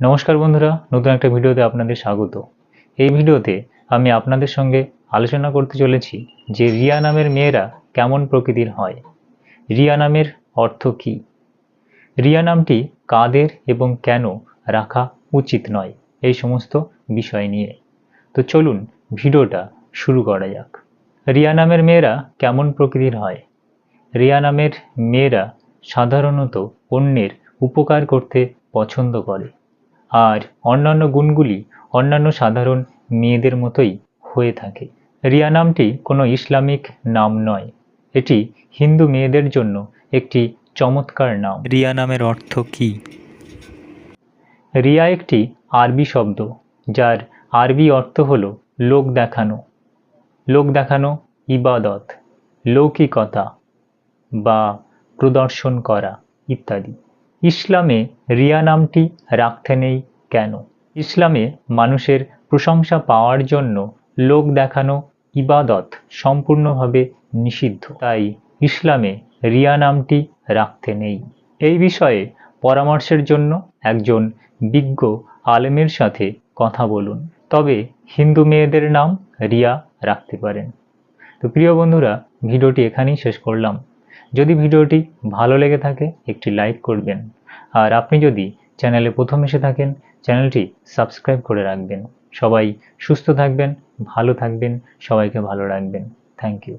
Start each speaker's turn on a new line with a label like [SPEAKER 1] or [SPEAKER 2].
[SPEAKER 1] নমস্কার বন্ধুরা, নতুন একটা ভিডিওতে আপনাদের স্বাগত। এই ভিডিওতে আমি আপনাদের সঙ্গে আলোচনা করতে চলেছি যে রিয়া নামের মেয়েরা কেমন প্রকৃতির হয়। রিয়া নামের অর্থ কী? রিয়া নামটি কাদের এবং কেন রাখা উচিত নয়, এই সমস্ত বিষয় নিয়ে। তো চলুন ভিডিওটা শুরু করা যাক। রিয়া নামের মেয়েরা কেমন প্রকৃতির হয়? রিয়া নামের মেয়েরা সাধারণত অন্যের উপকার করতে পছন্দ করে। আর অন্যান্য গুণগুলি অন্যান্য সাধারণ মেয়েদের মতোই হয়ে থাকে। রিয়া নামটি কোনো ইসলামিক নাম নয়। এটি হিন্দু মেয়েদের জন্য একটি চমৎকার নাম। রিয়া নামের অর্থ কী? রিয়া একটি আরবি শব্দ যার আরবি অর্থ হল লোক দেখানো। লোক দেখানো ইবাদত লৌকিকতা বা প্রদর্শন করা ইত্যাদি। ইসলামে রিয়া নামটি রাখতে নেই কেন? ইসলামে মানুষের প্রশংসা পাওয়ার জন্য লোক দেখানো ইবাদত সম্পূর্ণভাবে নিষিদ্ধ। তাই ইসলামে রিয়া নামটি রাখতে নেই। এই বিষয়ে পরামর্শের জন্য একজন বিজ্ঞ আলেমের সাথে কথা বলুন। তবে হিন্দু মেয়েদের নাম রিয়া রাখতে পারেন। তো প্রিয় বন্ধুরা, ভিডিওটি এখানেই শেষ করলাম। যদি ভিডিওটি ভালো লেগে থাকে, একটি লাইক করবেন। আর আপনি যদি চ্যানেলে প্রথম এসে থাকেন, চ্যানেলটি সাবস্ক্রাইব করে রাখবেন। সবাই সুস্থ থাকবেন, ভালো থাকবেন, সবাইকে ভালো রাখবেন। Thank you.